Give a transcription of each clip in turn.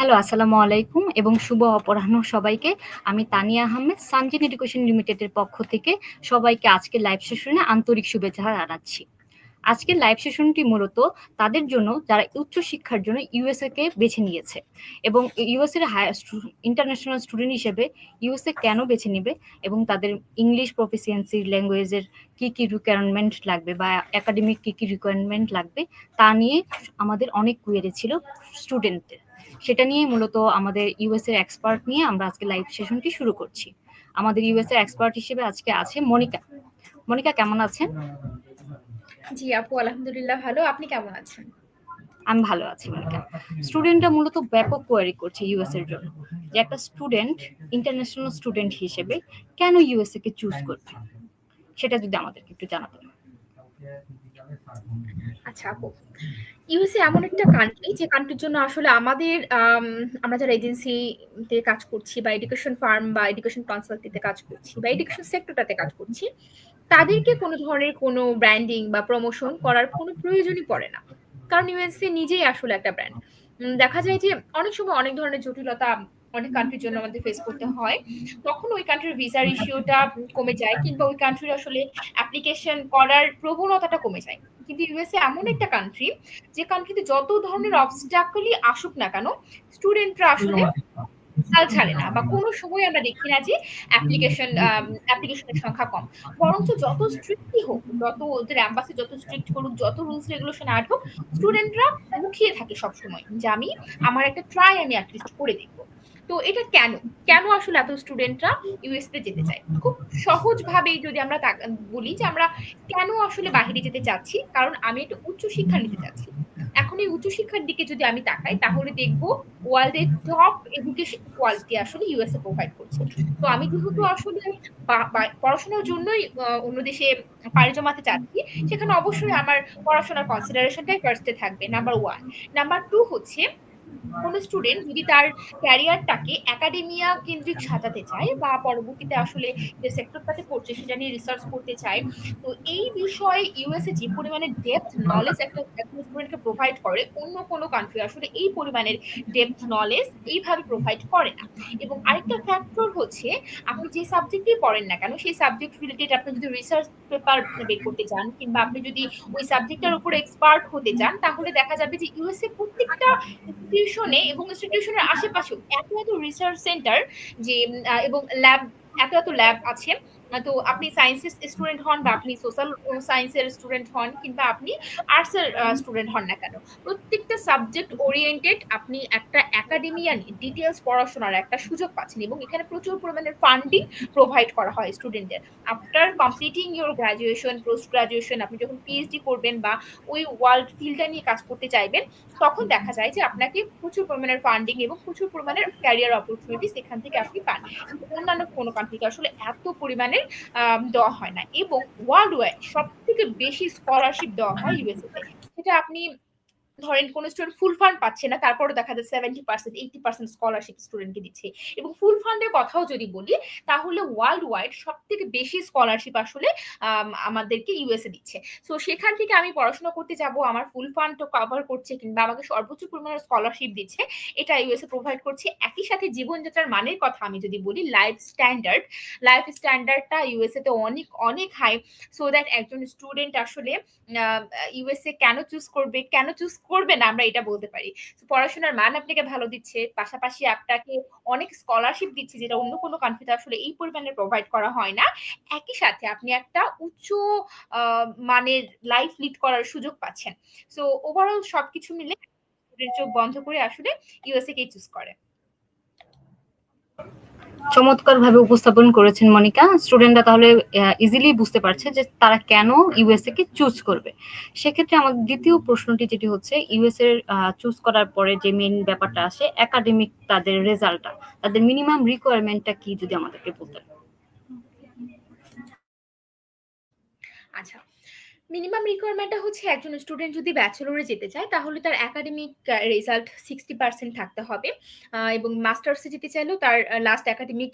Hello, আসসালামু আলাইকুম এবং শুভ অপরাহ্ন সবাইকে। আমি তানিয়া আহমেদ সানজিন এডুকেশন লিমিটেডের পক্ষ থেকে সবাইকে আজকের লাইভ সেশনে আন্তরিক শুভেচ্ছা জানাচ্ছি। আজকের লাইভ সেশনটি মূলত তাদের জন্য যারা উচ্চশিক্ষার জন্য ইউএসএ কে বেছে নিয়েছে এবং ইউএসএ এর হায়ার ইন্টারন্যাশনাল স্টুডেন্ট হিসেবে ইউএসএ কেন বেছে নিবে এবং তাদের ইংলিশ প্রফিসিয়েন্সি ল্যাঙ্গুয়েজের কি, কি রিকোয়ারমেন্ট লাগবে বা একাডেমিক কি, কি রিকোয়ারমেন্ট লাগবে তা নিয়ে আমাদের অনেক কুয়েরি ছিল স্টুডেন্টদের। সেটা নিয়ে মূলত আমাদের ইউএস এর এক্সপার্ট নিয়ে আমরা আজকে লাইভ সেশনটি শুরু করছি। আমাদের ইউএস এর এক্সপার্ট হিসেবে আজকে আছে মনিকা। মনিকা কেমন আছেন? জি আপু আলহামদুলিল্লাহ ভালো। আপনি কেমন আছেন? আমি ভালো আছি মনিকা। স্টুডেন্টরা মূলত ব্যাপক কোয়েরি করছে ইউএস এর জন্য। যে একটা স্টুডেন্ট ইন্টারন্যাশনাল স্টুডেন্ট হিসেবে কেন ইউএসএ কে চুজ করবে? সেটা যদি আমাদেরকে একটু জানাতেন। আচ্ছা আপু। ইউএসএ এমন একটা কান্ট্রি যে কান্ট্রির জন্য আসলে আমাদের আম আমরা যারা এজেন্সিতে কাজ করছি বা এডুকেশন ফার্ম বা এডুকেশন কনসালটিতে কাজ করছি বা এডুকেশন সেক্টরটাতে কাজ করছি, তাদেরকে কোনো ধরনের কোনো ব্র্যান্ডিং বা প্রমোশন করার কোনো প্রয়োজনই পড়ে না। কারণ ইউএসএ নিজেই আসলে একটা ব্র্যান্ড। দেখা যায় যে অনেক সময় অনেক ধরনের জটিলতা অনেক কান্ট্রির জন্য আমাদের ফেস করতে হয়। তখন ওই কান্ট্রির ভিসার ইস্যুটা কমে যায় কিংবা ওই কান্ট্রির আসলে অ্যাপ্লিকেশন করার প্রবণতাটা কমে যায়। কিন্তু ইউএসএ এমন একটা কান্ট্রি যে কান্ট্রিতে যত ধরনের অবস্টাকলই আসুক না কেন, স্টুডেন্টরা আসলে হাল ছাড়ে না বা কোনো সময় আমরা দেখি না যে অ্যাপ্লিকেশন অ্যাপ্লিকেশনের সংখ্যা কম। বরঞ্চ যত স্ট্রিক্টই হোক, যত ওদের এম্বাসি যত স্ট্রিক্ট করুক, যত রুলস রেগুলেশন এড হোক, স্টুডেন্টরা মুখিয়ে থাকে সবসময় যে আমি আমার একটা ট্রাই আমি এট লিস্ট করে দেখব। তো এটা কেন? কেন আসলে এত স্টুডেন্টরা ইউএসএ যেতে চায়? খুব সহজভাবেই যদি আমরা বলি যে আমরা কেন আসলে বাহিরে যেতে চাচ্ছি? কারণ আমি একটা উচ্চশিক্ষা নিতে চাচ্ছি। এখন এই উচ্চশিক্ষার দিকে যদি আমি তাকাই তাহলে দেখব ওয়ার্লড এর টপ এডুকেশন কোয়ালিটি আসলে ইউএসএ প্রোভাইড করছে। তো আমি যেহেতু আসলে পড়াশোনার জন্যই অন্য দেশে পাড়ি জমাতে চাচ্ছি, সেখানে অবশ্যই আমার পড়াশোনার কনসিডারেশনটাই ফার্স্ট থাকবে নাম্বার ওয়ান নাম্বার টু হচ্ছে কোন স্টুডেন্ট যদি তার ক্যারিয়ারটাকে একাডেমিয়া কেন্দ্রিক সাজাতে চায় বা পরবর্তীতে আসলে যে সেক্টরটাতে পড়ছে সেটা নিয়ে রিসার্চ করতে চায়। তো এই বিষয়ে ইউএসএ যে পরিমাণে ডেপথ নলেজ একটা স্টুডেন্টকে প্রোভাইড করে, অন্য কোন কান্ট্রি আসলে এই পরিমাণের ডেপথ নলেজ এইভাবে প্রোভাইড করে না। এবং আরেকটা ফ্যাক্টর হচ্ছে আপনি যে সাবজেক্টেই পড়েন না কেন, সেই সাবজেক্ট রিলেটেড আপনি যদি রিসার্চ পেপার বের করতে চান কিংবা আপনি যদি ওই সাবজেক্টটার উপরে এক্সপার্ট হতে চান, তাহলে দেখা যাবে যে ইউএসএ প্রত্যেকটা ইনস্টিটিউশনে এবং ইনস্টিটিউশনের আশেপাশেও এত, এত রিসার্চ সেন্টার যে এবং ল্যাব এত, এত ল্যাব আছে। তো আপনি সায়েন্সের স্টুডেন্ট হন বা আপনি সোশ্যাল সায়েন্সের স্টুডেন্ট হন কিংবা আপনি আর্টসের স্টুডেন্ট হন না কেন। প্রত্যেকটা সাবজেক্ট ওরিয়েন্টেড আপনি একটা একাডেমিয়ান ডিটেলস পড়াশোনার একটা সুযোগ পাচ্ছেন এবং এখানে প্রচুর পরিমাণের ফান্ডিং প্রোভাইড করা হয় স্টুডেন্টদের। After completing your graduation, post graduation আপনি যখন পিএইচডি করবেন বা ওই ওয়ার্ল্ড ফিল্ডটা নিয়ে কাজ করতে চাইবেন, তখন দেখা যায় যে আপনাকে প্রচুর পরিমাণের ফান্ডিং এবং প্রচুর পরিমাণের ক্যারিয়ার অপরচুনিটিস এখান থেকে আপনি পান। অন্যান্য কোনো কান্ট্রিতে আসলে এত পরিমাণের আ দেওয়া হয় না এবং ওয়ার্ল্ড ওয়াইড সব থেকে বেশি স্কলারশিপ দেওয়া হয় ইউএসএ। সেটা আপনি ধরেন কোন স্টুডেন্ট ফুল ফান্ড পাচ্ছে না, তারপরেও দেখা যায় 70% 80% স্কলারশিপ স্টুডেন্টকে দিচ্ছে। এবং ফুল ফান্ডের কথাও যদি বলি, তাহলে ওয়ার্লড ওয়াইড সবথেকে বেশি স্কলারশিপ আসলে আমাদেরকে ইউএসএ দিচ্ছে। সো সেখান থেকে আমি পড়াশোনা করতে যাব, আমার ফুল ফান্ড তো কভার করছে কিংবা আমাকে সর্বোচ্চ পরিমাণে স্কলারশিপ দিচ্ছে, এটা ইউএসএ প্রোভাইড করছে। একই সাথে জীবনযাত্রার মানের কথা আমি যদি বলি, লাইফ স্ট্যান্ডার্ড, লাইফ স্ট্যান্ডার্ডটা ইউএসএ তে অনেক, অনেক হাই। সো দ্যাট একজন স্টুডেন্ট আসলে ইউএসএ কেন চুজ করবে, কেন চুজ করবে না আমরা এটা বলতে পারি। পড়াশোনার মান আপনাকে ভালো দিচ্ছে, পাশাপাশি আপনাকে অনেক স্কলারশিপ দিচ্ছে যেটা অন্য কোনো কান্ট্রিতে আসলে এই পরিমাণে প্রোভাইড করা হয় না। একই সাথে আপনি একটা উচ্চ মানের লাইফ লিড করার সুযোগ পাচ্ছেন। সো ওভারঅল সবকিছু মিলে চোখ বন্ধ করে আসলে ইউএসএ কে চুজ করে। চমৎকারভাবে উপস্থাপন করেছেন মনিকা। স্টুডেন্টরা তাহলে ইজিলি বুঝতে পারছে যে তারা কেন ইউএসএ কে চুজ করবে। সেক্ষেত্রে আমার দ্বিতীয় প্রশ্নটি যেটি হচ্ছে ইউএসএ এর চুজ করার পরে যে মেন ব্যাপারটা আসে একাডেমিক তাদের রেজাল্টটা। তাদের মিনিমাম রিকোয়ারমেন্ট টা কি যদি আমাদেরকে বলতেন? আচ্ছা। মিনিমাম রিকোয়ারমেন্টটা হচ্ছে একজন স্টুডেন্ট যদি ব্যাচেলরে যেতে চায়, তাহলে তার একাডেমিক রেজাল্ট সিক্সটি পার্সেন্ট থাকতে হবে। এবং মাস্টার্সে যেতে চাইলেও তার last academic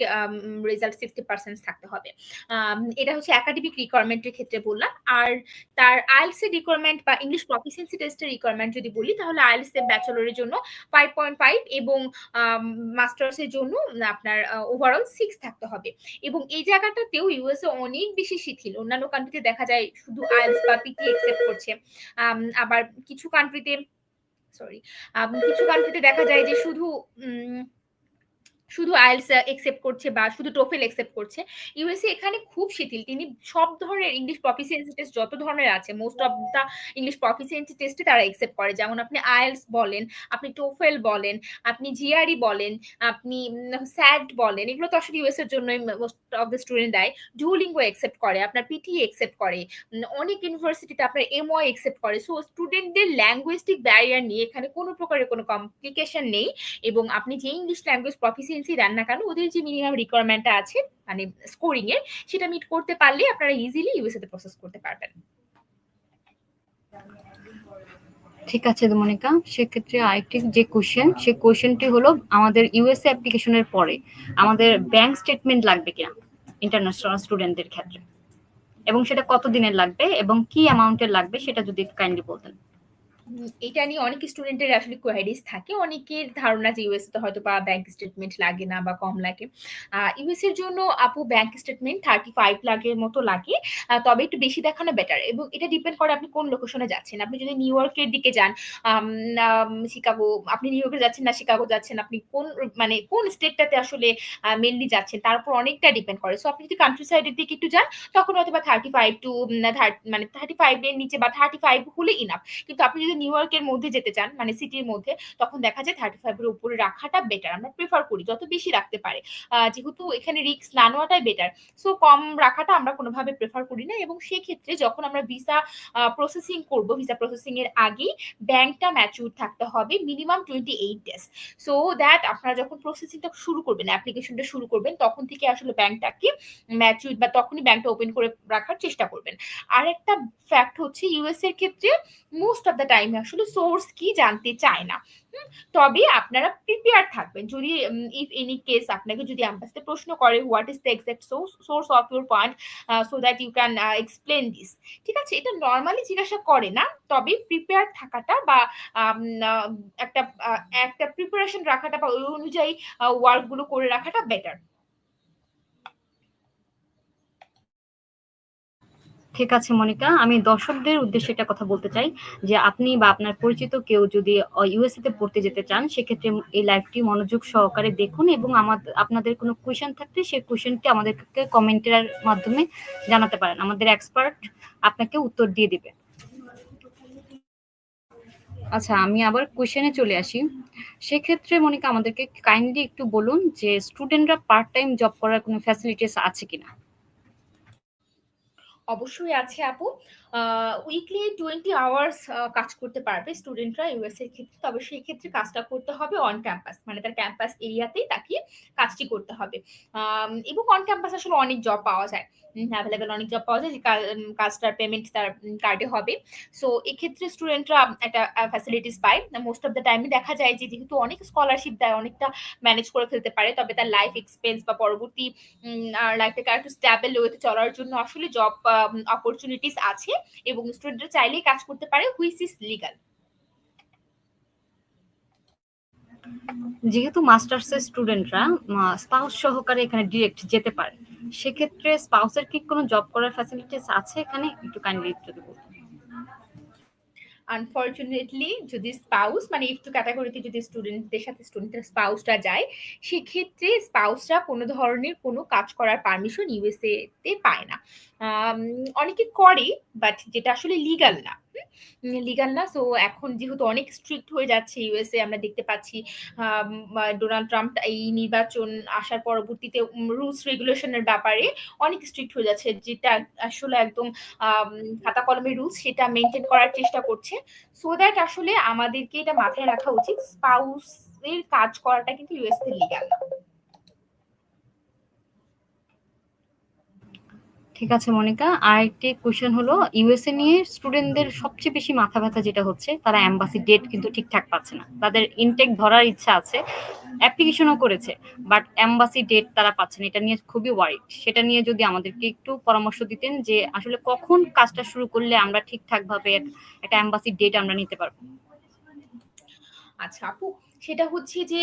result sixty percent থাকতে হবে। এটা হচ্ছে একাডেমিক রিকোয়ারমেন্টের ক্ষেত্রে বললাম। আর তার আইএলস এর রিকোয়ারমেন্ট বা ইংলিশ প্রফিসিয়েন্সি টেস্টের রিকোয়ারমেন্ট যদি বলি, তাহলে আইএলস ব্যাচেলরের জন্য ফাইভ পয়েন্ট ফাইভ এবং মাস্টার্সের জন্য আপনার ওভারঅল সিক্স থাকতে হবে। এবং এই জায়গাটাতেও ইউএসএ অনেক বেশি শিথিল। অন্যান্য কান্ট্রিতে দেখা যায় শুধু আইএলস বা পিটি একসেপ্ট করছে। আবার কিছু কান্ট্রিতে সরি কিছু কান্ট্রিতে দেখা যায় যে শুধু শুধু আইএলস একসেপ্ট করছে বা শুধু টোফেল একসেপ্ট করছে ইউএসএ এখানে খুব শিথিল। তিনি সব ধরনের ইংলিশ প্রফিসিয়েন্সি টেস্ট যত ধরনের আছে most of the English proficiency টেস্টে তারা একসেপ্ট করে। যেমন আপনি আইএলস বলেন, আপনি টোফেল বলেন, আপনি জিআরই বলেন, আপনি স্যাড বলেন, এগুলো তো আসলে ইউএস এর জন্য মোস্ট অফ দ্য স্টুডেন্ট দেয়। ডুলিঙ্গো একসেপ্ট করে, আপনার পিটি একসেপ্ট করে অনেক ইউনিভার্সিটিতে আপনার এমওয়াই একসেপ্ট করে। সো স্টুডেন্টদের ল্যাঙ্গুয়েস্টিক ব্যারিয়ার নিয়ে এখানে কোনো প্রকারের কোনো কমপ্লিকেশন নেই এবং আপনি যে ইংলিশ ল্যাঙ্গুয়েজ প্রফিসিয়েন্সি দেন না কেন, ওদের যে মিনিমাম রিকোয়ারমেন্টটা আছে মানে স্কোরিং এর, সেটা মিট করতে পারলে আপনারা ইজিলি ইউএসএ তে প্রসেস করতে পারবেন। ঠিক আছে মনিকা, সেক্ষেত্রে আরেকটি যে কোশ্চেন সে কোশ্চেনটি হলো আমাদের ইউএসএ অ্যাপ্লিকেশনের পরে আমাদের ব্যাংক স্টেটমেন্ট লাগবে কিনা ইন্টারন্যাশনাল স্টুডেন্টদের ক্ষেত্রে? এবং সেটা কত দিনের লাগবে এবং কি অ্যামাউন্টের লাগবে, সেটা যদি কাইন্ডলি বলতেন। এটা নিয়ে অনেক স্টুডেন্টের আসলে কোয়ারিজ থাকে। অনেকের ধারণা যে ইউএস তো হয়তো বা ব্যাংক স্টেটমেন্ট লাগে না বা কম লাগে। ইউএস এর জন্য আপু ব্যাংক স্টেটমেন্ট থার্টি ফাইভ লাখের মতো লাগে। তবে একটু বেশি দেখানো বেটার এবং এটা ডিপেন্ড করে আপনি কোন লোকেশনে যাচ্ছেন। আপনি যদি নিউ ইয়র্কের দিকে যান শিকাগো আপনি নিউ ইয়র্কে যাচ্ছেন না শিকাগো যাচ্ছেন, আপনি কোন মানে কোন স্টেটটাতে আসলে মেনলি যাচ্ছেন, তার উপর অনেকটা ডিপেন্ড করে। সো আপনি যদি কান্ট্রি সাইডের দিকে একটু যান, তখন হয়তো বা থার্টি ফাইভ টু মানে থার্টি ফাইভ এর নিচে বা থার্টি ফাইভ হলে ইনাফ কিন্তু আপনি যদি নিউ ইয়র্কের মধ্যে যেতে চান মানে সিটির মধ্যে, তখন দেখা যায় থার্টি ফাইভ এর উপরে রাখাটা বেটার আমরা প্রেফার করি, যত বেশি রাখতে পারে। যেহেতু এখানে রিস্ক না নেওয়াটাই বেটার সো কম রাখাটা আমরা কোনোভাবে প্রেফার করি না এবং সেক্ষেত্রে যখন আমরা ভিসা প্রসেসিং করব ভিসা প্রসেসিং এর আগেই ব্যাংকটা ম্যাচিউর থাকতে হবে minimum twenty eight days so that আপনারা যখন প্রসেসিংটা শুরু করবেন অ্যাপ্লিকেশনটা শুরু করবেন, তখন থেকে আসলে ব্যাংকটাকে ম্যাচিউর বা তখনই ব্যাংকটা ওপেন করে রাখার চেষ্টা করবেন। আর একটা ফ্যাক্ট হচ্ছে ইউএস এর ক্ষেত্রে মোস্ট অফ দ্য টাইম আসলে সোর্স কি জানতে চায় না। তবে আপনারা প্রিপেয়ার থাকবেন। যদি ইফ এনি কেস আপনাকে যদি অ্যাম্বাসিতে প্রশ্ন করে what is the exact source of your point so that you can explain this ঠিক আছে? এটা নর্মালি জিজ্ঞাসা করে না, তবে প্রিপেয়ার থাকাটা বা একটা একটা প্রিপারেশন রাখাটা বা ওই অনুযায়ী ওয়ার্কগুলো করে রাখাটা বেটার ঠিক আছে, মনিকা। আমি দর্শকদের উদ্দেশ্যে একটা কথা বলতে চাই, যে আপনি বা আপনার পরিচিত কেউ যদি ইউএসএ তে পড়তে যেতে চান, সেক্ষেত্রে এই লাইভটি মনোযোগ সহকারে দেখুন এবং আমাদের আপনাদের কোনো কোয়েশ্চেন থাকলে সেই কোয়েশ্চেনটি আমাদেরকে কমেন্টের মাধ্যমে জানাতে পারেন। আমাদের এক্সপার্ট আপনাকে উত্তর দিয়ে দিবে। আচ্ছা আমি আবার কোয়েশনে চলে আসি। সেক্ষেত্রে, মনিকা, আমাদেরকে কাইন্ডলি একটু বলুন যে স্টুডেন্টরা পার্ট টাইম জব করার কোনো ফ্যাসিলিটিস আছে কিনা? অবশ্যই আছে আপু। উইকলি টোয়েন্টি আওয়ার্স কাজ করতে পারবে স্টুডেন্টরা ইউএস এর ক্ষেত্রে। তবে সেই ক্ষেত্রে কাজটা করতে হবে অন ক্যাম্পাস মানে তার ক্যাম্পাস এরিয়াতেই তাকে কাজটি করতে হবে। এবং অন ক্যাম্পাস আসলে অনেক জব পাওয়া যায়। অ্যাভেলেবেল অনেক জব পাওয়া যায়, যে কাজটার পেমেন্ট তার কার্ডে হবে। সো এক্ষেত্রে স্টুডেন্টরা একটা ফ্যাসিলিটিস পায়। মোস্ট অফ দ্য টাইমে দেখা যায় যে যেহেতু অনেক স্কলারশিপ দেয়, অনেকটা ম্যানেজ করে ফেলতে পারে, তবে তার লাইফ এক্সপেন্স বা পরবর্তী লাইফটাকে একটু স্ট্যাবল ওয়েতে চলার জন্য আসলে জব অপরচুনিটিস আছে। এবং স্টুডেন্টরা চাইলেই কাজ করতে পারে হুইচ ইজ লিগাল যেহেতু মাস্টার্স এর স্টুডেন্টরা স্পাউস সহকারে এখানে ডিরেক্ট যেতে পারে, সেক্ষেত্রে স্পাউসের কি কোনো জব করার ফ্যাসিলিটিস আছে? এখানে একটু কাইন্ডলি যদি বলতেন। আনফর্চুনেটলি যদি স্পাউস মানে ইফ টু ক্যাটাগরিতে যদি স্টুডেন্টদের সাথে স্টুডেন্টের স্পাউসরা যায়, সেক্ষেত্রে স্পাউসরা কোনো ধরনের কোনো কাজ করার পারমিশন ইউএসএ তে পায় না। অনেকে করে বাট যেটা আসলে লিগাল না। লিগাল না। সো এখন যেহেতু অনেক স্ট্রিক্ট হয়ে যাচ্ছে ইউএসএ আমরা দেখতে পাচ্ছি ডোনাল্ড ট্রাম্প এই নির্বাচন আসার পরবর্তীতে রুলস রেগুলেশনের ব্যাপারে অনেক স্ট্রিক্ট হয়ে যাচ্ছে। যেটা আসলে একদম খাতা কলমের রুলস সেটা মেনটেন করার চেষ্টা করছে। সো দ্যাট আসলে আমাদেরকে এটা মাথায় রাখা উচিত। স্পাউস এর কাজ করাটা কিন্তু ইউএসএ লিগাল না। ঠিক আছে মনিকা। আরেকটি কোয়েশ্চেন হলো ইউএসএ নিয়ে স্টুডেন্টদের সবচেয়ে বেশি মাথা ব্যথা যেটা হচ্ছে তারা এম্বাসি ডেট কিন্তু ঠিকঠাক পাচ্ছে না। তাদের ইনটেক ধরার ইচ্ছা আছে। অ্যাপ্লিকেশনও করেছে। বাট এম্বাসি ডেট তারা পাচ্ছে না। এটা নিয়ে খুবই ওয়ারিড। সেটা নিয়ে যদি আমাদেরকে একটু পরামর্শ দিতেন যে আসলে কখন কাজটা শুরু করলে আমরা ঠিকঠাকভাবে একটা এম্বাসি ডেট আমরা নিতে পারব? আচ্ছা আপু, সেটা হচ্ছে যে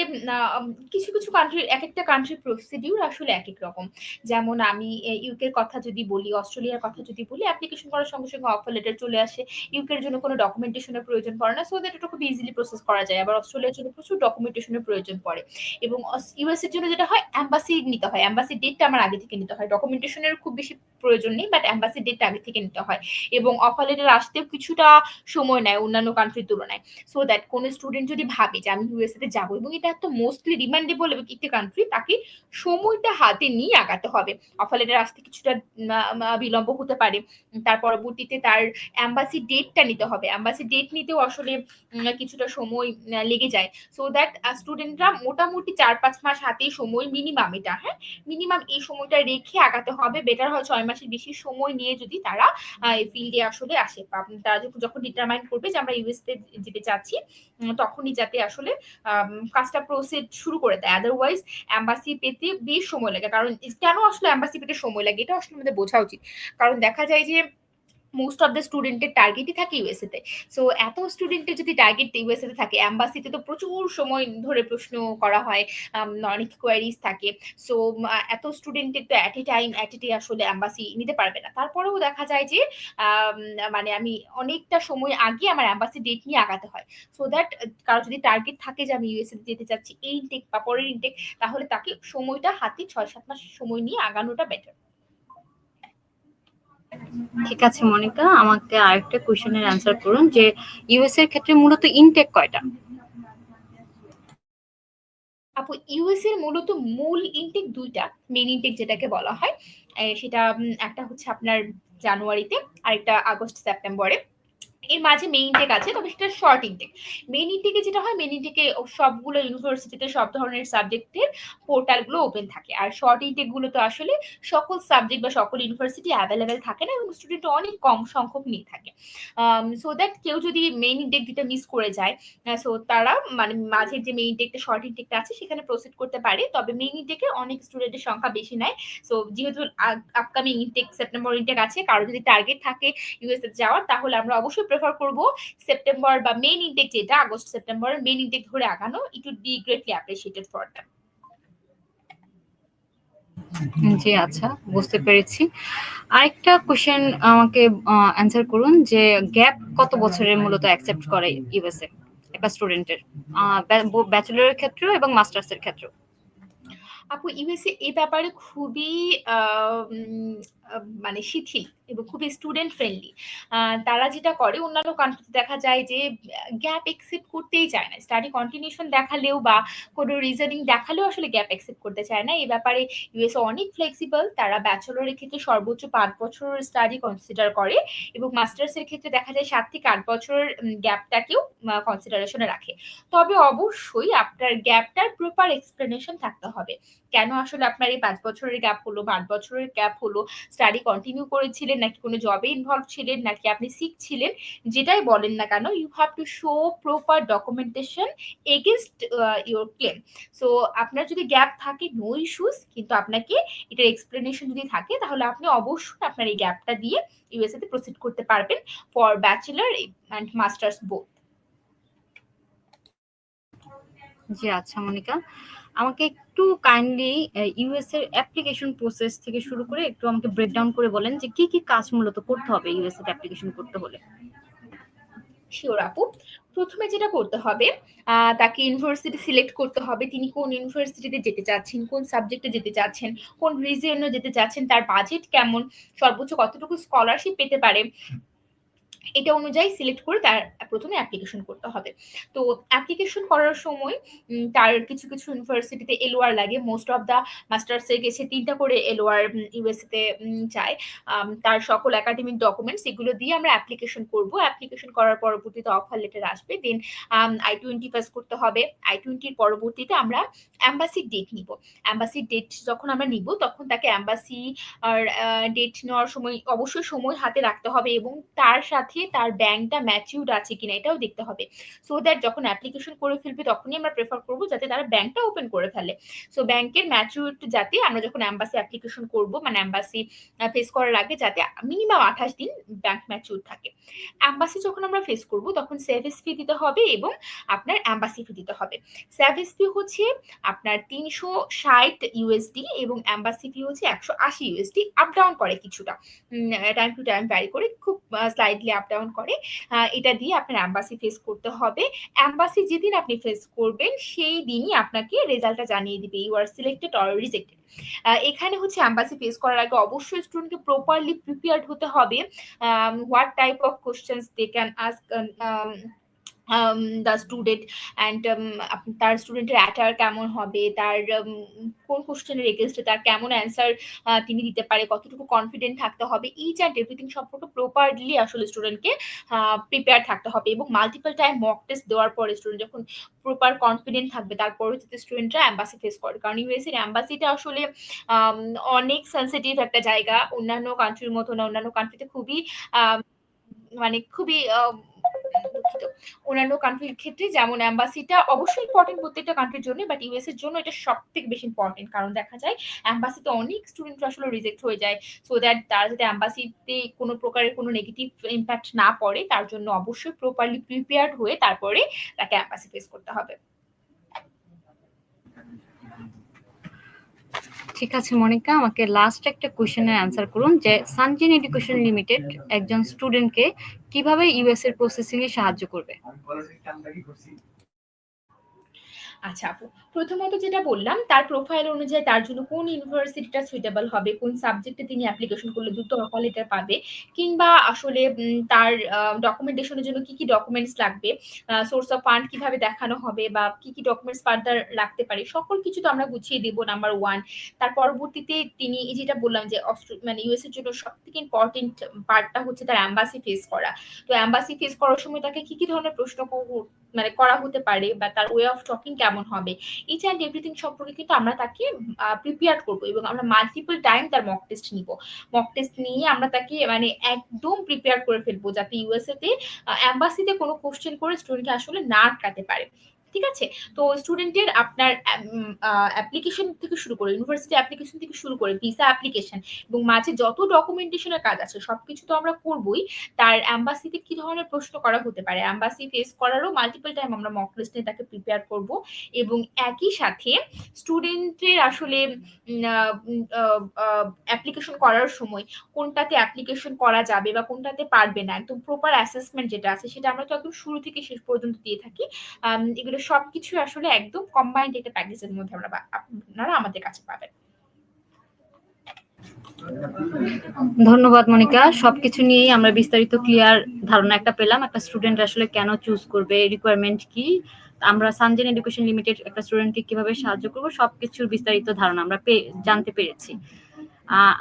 কিছু, কিছু কান্ট্রির এক একটা কান্ট্রির প্রসিডিউর আসলে এক এক রকম। যেমন আমি এ ইউকে কথা যদি বলি, অস্ট্রেলিয়ার কথা যদি বলি, অ্যাপ্লিকেশন করার সঙ্গে, সঙ্গে অফার লেটার চলে আসে। ইউকের জন্য কোনো ডকুমেন্টেশনের প্রয়োজন পড়ে না। সো দ্যাট এটা খুব ইজিলি প্রসেস করা যায়। আবার অস্ট্রেলিয়ার জন্য প্রচুর ডকুমেন্টেশন এর প্রয়োজন পড়ে। এবং অস ইউএস এর জন্য যেটা হয় এম্বাসি নিতে হয়। এম্বাসি ডেটটা আমার আগে থেকে নিতে হয়। ডকুমেন্টেশন এর খুব বেশি প্রয়োজন নেই। বাট এম্বাসি ডেটটা আগে থেকে নিতে হয়। এবং অফার লেটার আসতেও কিছুটা সময় নেয় অন্যান্য কান্ট্রির তুলনায়। সো দ্যাট কোনো স্টুডেন্ট যদি ভাবে যে আমি ইউএসএ তে যাব এবং এটা এত মোস্টলি ডিমান্ডেবল এবং একটি কান্ট্রি তাকে সময়টা হাতে নিয়ে আগাতে হবে। অফার লেটার আসতে কিছুটা বিলম্ব হতে পারে। তার পরবর্তীতে তার এম্বাসি ডেটটা নিতে হবে। এম্বাসি ডেট নিতেও আসলে কিছুটা সময় লেগে যায়। সো দ্যাট স্টুডেন্টরা মোটামুটি ৪-৫ মাস হাতেই সময় মিনিমাম এটা, হ্যাঁ? মিনিমাম এই সময়টা রেখে আগাতে হবে। বেটার হয় ৬ মাসের বেশি সময় নিয়ে যদি তারা এই ফিল্ডে আসলে আসে। বা তারা যখন ডিটারমাইন করবে যে আমরা ইউএস তে যেতে চাচ্ছি, তখনই যাতে আসলে কাজটা প্রসেস শুরু করে দেয়। আদারওয়াইজ অ্যাম্বাসি পেতে বেশ সময় লাগে। কারণ কেন আসলে অ্যাম্বাসি পেতে সময় লাগে? এটা আসলে আমাদের বোঝা উচিত। কারণ দেখা যায় যে মোস্ট অফ দ্যা স্টুডেন্টের টার্গেটই থাকে ইউএসএ তে। সো এত স্টুডেন্টের যদি টার্গেট ইউএসএ তে থাকে, এম্বাসিতে তো প্রচুর সময় ধরে প্রশ্ন করা হয়। অনেক কোয়েরিজ থাকে। সো এত স্টুডেন্টের তো এট এ টাইম এট এ আসলে অ্যাম্বাসি নিতে পারবে না। তারপরেও দেখা যায় যে মানে আমি অনেকটা সময় আগে আমার অ্যাম্বাসি ডেট নিয়ে আগাতে হয়। সো দ্যাট কারও যদি টার্গেট থাকে যে আমি ইউএসএ যেতে চাচ্ছি এই ইনটেক বা পরের ইনটেক তাহলে তাকে সময়টা হাতে ৬-৭ মাস সময় নিয়ে আগানোটা বেটার। ঠিক আছে মনিকা। আমাকে আরেকটা কোশ্চেনের অ্যান্সার করুন যে ইউএস এর ক্ষেত্রে মূলত ইনটেক কয়টা? আপু ইউএস এর মূলত মূল ইনটেক ২ টা। মেইন ইনটেক যেটাকে বলা হয়। সেটা একটা হচ্ছে আপনার জানুয়ারিতে, আরেকটা আগস্ট সেপ্টেম্বরে। এর মাঝে মেইন ইনটেক আছে তবে সেটা শর্ট ইনটেক। মেইন ইনটেকে যেটা হয় মেইন ইনটেকে সবগুলো ইউনিভার্সিটিতে সব ধরনের সাবজেক্টের পোর্টালগুলো ওপেন থাকে। আর শর্ট ইনটেক গুলোতে আসলে সকল সাবজেক্ট বা সকল ইউনিভার্সিটি অ্যাভেলেবেল থাকে না এবং স্টুডেন্ট অনেক কম সংখ্যক নিয়ে থাকে। সো দ্যাট কেউ যদি মেইন ইনটেক দুটা মিস করে যায়, সো তারা মানে মাঝের যে মেইন ইনটেকটা শর্ট ইনটেকটা আছে সেখানে প্রসিড করতে পারে। তবে মেইন ইনটেকে অনেক স্টুডেন্টের সংখ্যা বেশি নেয়। সো যেহেতু আপকামিং ইনটেক সেপ্টেম্বর ইনটেক আছে, কারও যদি টার্গেট থাকে ইউএসএ যাওয়ার তাহলে আমরা অবশ্যই প্রেফার করব সেপ্টেম্বর বা মেইন ইনটেক যেটা আগস্ট সেপ্টেম্বরের মেইন ইনটেক ধরে আগানো। It would be greatly appreciated for them. জি আচ্ছা, বুঝতে পেরেছি। আরেকটা কোয়েশ্চেন আমাকে অ্যান্সার করুন যে গ্যাপ কত বছরের মূলত অ্যাকসেপ্ট করে ইউএসএ একটা স্টুডেন্টের? আ ব্যা ব্যাচেলর এর ক্ষেত্রেও এবং মাস্টার্স এর ক্ষেত্রেও? আপু ইউএসএ এ ব্যাপারে খুবই মানে শিথিল এবং খুবই স্টুডেন্ট ফ্রেন্ডলি। তারা যেটা করে, অন্যান্য কান্ট্রিতে দেখা যায় যে গ্যাপ অ্যাকসেপ্ট করতেই চায় না। স্টাডি কন্টিনিউশন দেখালেও বা কোনো রিজনিং দেখালেও আসলে গ্যাপ অ্যাকসেপ্ট করতে চায় না। এ ব্যাপারে ইউএসএ অনেক ফ্লেক্সিবল। তারা ব্যাচেলর এর ক্ষেত্রে সর্বোচ্চ পাঁচ বছরের স্টাডি কনসিডার করে এবং মাস্টার্সের ক্ষেত্রে দেখা যায় সাত থেকে আট বছরের গ্যাপটাকেও কনসিডারেশনে রাখে। তবে অবশ্যই আপনার গ্যাপটার প্রপার এক্সপ্লেনেশন থাকতে হবে। কেন আসলে আপনার এই পাঁচ বছরের গ্যাপ হলো পাঁচ বছরের গ্যাপ হলো, স্টাডি কন্টিনিউ করেছিলেন নাকি কোনো জবে ইনভলভ ছিলেন নাকি আপনি সিক ছিলেন, যেটাই বলেন না কেন you have to show proper documentation against uh your claim. So আপনার যদি গ্যাপ থাকে নো ইস্যুস কিন্তু আপনাকে এটার এক্সপ্লেনেশন যদি থাকে তাহলে আপনি অবশ্যই আপনার এই গ্যাপটা দিয়ে ইউএসএ তে প্রসিড করতে পারবেন for bachelor and masters both. জি আচ্ছা মনিকা। আমাকে একটু কাইন্ডলি ইউএস এর অ্যাপ্লিকেশন প্রসেস থেকে শুরু করে একটু আমাকে ব্রেকডাউন করে বলেন যে কি, কি কাজ মূলত করতে হবে ইউএসএ তে অ্যাপ্লিকেশন করতে হলে? শিওর আপু। ১ম এ যেটা করতে হবে তাকে ইউনিভার্সিটি সিলেক্ট করতে হবে। তিনি কোন ইউনিভার্সিটিতে যেতে চাচ্ছেন, কোন সাবজেক্টে যেতে চাচ্ছেন, কোন রিজিয়ন এ যেতে চাচ্ছেন, তার বাজেট কেমন, সর্বোচ্চ কতটুকু স্কলারশিপ পেতে পারে। এটা অনুযায়ী সিলেক্ট করে তার প্রথমে অ্যাপ্লিকেশন করতে হবে। তো অ্যাপ্লিকেশন করার সময় তার কিছু কিছু ইউনিভার্সিটিতে এলওয়ার লাগে। মোস্ট অফ দ্য মাস্টার্সের গেছে তিনটা করে এলওয়ার ইউএসএতে চায় তার সকল একাডেমিক ডকুমেন্টস এগুলো দিয়ে আমরা অ্যাপ্লিকেশন করব। অ্যাপ্লিকেশন করার পরবর্তীতে অফার লেটার আসবে। দেন আই টোয়েন্টি পাস করতে হবে। আই টোয়েন্টির পরবর্তীতে আমরা অ্যাম্বাসির ডেট নিব। অ্যাম্বাসির ডেট যখন আমরা নিব, তখন তাকে অ্যাম্বাসি আর ডেট নেওয়ার সময়, অবশ্যই সময় হাতে রাখতে হবে এবং তার সাথে তার ব্যাংকটা ম্যাচিউড আছে কিনা এটাও দেখতে হবে। সো দ্যাট যখন অ্যাপ্লিকেশন করে ফেলবে তখনই আমরা প্রেফার করব যাতে তারা ব্যাংকটা ওপেন করে ফেলে। সো ব্যাংকের ম্যাচিউড যাতে আমরা যখন অ্যাম্বাসি অ্যাপ্লিকেশন করব মানে অ্যাম্বাসি ফেস করার আগে যাতে মিনিমাম আঠাশ দিন ব্যাংক ম্যাচিউড থাকে। অ্যাম্বাসি যখন আমরা ফেস করব, তখন সার্ভিস ফি দিতে হবে এবং আপনার অ্যাম্বাসি ফি দিতে হবে। সার্ভিস ফি হচ্ছে আপনার তিনশো ষাট ইউএসডি এবং অ্যাম্বাসি ফি হচ্ছে একশো আশি ইউএসডি আপ ডাউন করে কিছুটা। টাইম টু টাইম ভ্যারি করে খুব স্লাইডলি আপ ডাউন করে। এটা দিয়ে আপনার অ্যাম্বাসি ফেস করতে হবে। অ্যাম্বাসি যেদিন আপনি ফেস করবেন, সেই দিনই আপনাকে রেজাল্টটা জানিয়ে দিবে। You are selected or rejected এখানে হচ্ছে অ্যাম্বাসি ফেস করার আগে অবশ্যই স্টুডেন্টকে প্রপারলি প্রিপেয়ার্ড হতে হবে। What type of questions they can ask the student and তার স্টুডেন্টের অ্যাটার কেমন হবে তার um, কোন কোশ্চেনের এগেনস্টে তার কেমন অ্যান্সার তিনি দিতে পারে কতটুকু কনফিডেন্ট থাকতে হবে ইচ অ্যান্ড এভরিথিং সম্পর্কে প্রপারলি আসলে স্টুডেন্টকে প্রিপেয়ার থাকতে হবে এবং মাল্টিপল টাইম মক টেস্ট দেওয়ার পরে স্টুডেন্ট যখন প্রপার কনফিডেন্ট থাকবে তারপরে যাতে স্টুডেন্টরা অ্যাম্বাসি ফেস করে কারণ ইউএসএর অ্যাম্বাসিটা আসলে অনেক সেন্সিটিভ একটা জায়গা। অন্যান্য কান্ট্রির মতো না অন্যান্য কান্ট্রিতে খুবই মানে খুবই দুঃখিত। অন্যান্য কান্ট্রির ক্ষেত্রে যেমন অ্যাম্বাসিটা অবশ্যই ইম্পর্টেন্ট প্রত্যেকটা কান্ট্রির জন্য বাট ইউএস এর জন্য এটা সব থেকে বেশি ইম্পর্টেন্ট কারণ দেখা যায় অ্যাম্বাসিতে অনেক স্টুডেন্ট আসলে রিজেক্ট হয়ে যায়। সো দ্যাট তারা যাতে অ্যাম্বাসিতে কোনো প্রকারের কোনো নেগেটিভ ইম্প্যাক্ট না পড়ে, তার জন্য অবশ্যই প্রপারলি প্রিপেয়ার্ড হয়ে তারপরে তাকে অ্যাম্বাসি ফেস করতে হবে। ঠিক আছে, মনিকা? আমাকে লাস্ট একটা কোশ্চেনের অ্যান্সার করুন যে সানজিন এডুকেশন লিমিটেড একজন স্টুডেন্টকে কীভাবে ইউএস এর প্রসেসিং এ সাহায্য করবে? আচ্ছা আপু, প্রথমত যেটা বললাম, তার প্রোফাইল অনুযায়ী তার জন্য কোন ইউনিভার্সিটিটা সুইটেবল হবে, কোন সাবজেক্টে তিনি অ্যাপ্লিকেশন করলে দ্রুত অফার লেটার পাবে, কিংবা আসলে তার ডকুমেন্টেশনের জন্য কি কি ডকুমেন্টস লাগবে সোর্স অফ ফান্ড কীভাবে দেখানো হবে, বা কি কি ডকুমেন্টস ফার্দার লাগতে পারে, সকল কিছু তো আমরা গুছিয়ে দেব নাম্বার ওয়ান তার পরবর্তীতে তিনি এই যেটা বললাম যে মানে ইউএস এর জন্য সব থেকে ইম্পর্টেন্ট পার্টটা হচ্ছে তার অ্যাম্বাসি ফেস করা। তো অ্যাম্বাসি ফেস করার সময় তাকে কি কি ধরনের প্রশ্ন মানে করা হতে পারে বা তার ওয়ে অফ টকিং কেমন হবে ইচ অ্যান্ড এভরিথিং সম্পর্কে কিন্তু আমরা তাকে প্রিপেয়ার করব এবং আমরা মাল্টিপল টাইম তার মক টেস্ট নিব। মক টেস্ট নিয়ে আমরা তাকে মানে একদম প্রিপেয়ার করে ফেলব যাতে ইউএসএ তে অ্যাম্বাসিতে কোনো কোশ্চেন করে স্টুডেন্টকে আসলে না আটকাতে পারে। ঠিক আছে? তো স্টুডেন্টের আপনার অ্যাপ্লিকেশন থেকে শুরু করে ইউনিভার্সিটি অ্যাপ্লিকেশন থেকে শুরু করে ভিসা অ্যাপ্লিকেশন এবং মাঝে যত ডকুমেন্টেশনের কাজ আছে, সবকিছু তো আমরা করবই। তার অ্যাম্বাসিতে কি ধরনের প্রশ্ন করা হতে পারে? অ্যাম্বাসি ফেস করারও মাল্টিপল টাইম আমরা মক টেস্ট নিয়ে তাকে প্রিপেয়ার করব এবং একই সাথে স্টুডেন্টের আসলে অ্যাপ্লিকেশন করার সময় কোনটাতে অ্যাপ্লিকেশন করা যাবে বা কোনটাতে পারবে না, একদম প্রপার অ্যাসেসমেন্ট যেটা আছে সেটা আমরা তো একদম শুরু থেকে শেষ পর্যন্ত দিয়ে থাকি। এগুলো সবকিছু আসলে একদম কম্বাইন্ড একটা প্যাকেজের মধ্যে আমরা আপনারা আমাদের কাছে পাবেন। ধন্যবাদ, মনিকা। সবকিছু নিয়েই আমরা বিস্তারিত ক্লিয়ার ধারণা একটা পেলাম। একটা স্টুডেন্ট আসলে কেন চুজ করবে? রিকোয়ারমেন্ট কি? আমরা সানজেন এডুকেশন লিমিটেড একটা স্টুডেন্টকে কীভাবে সাহায্য করব? সবকিছুর বিস্তারিত ধারণা আমরা জানতে পেরেছি।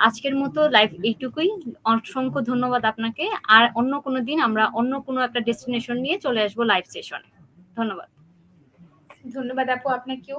আজকের মতো লাইভ এইটুকুই। অসংখ্য ধন্যবাদ আপনাকে। আর অন্য কোনো দিন আমরা অন্য কোনো একটা ডেস্টিনেশন নিয়ে চলে আসব লাইভ সেশনে ধন্যবাদ। ধন্যবাদ আপু আপনাকেও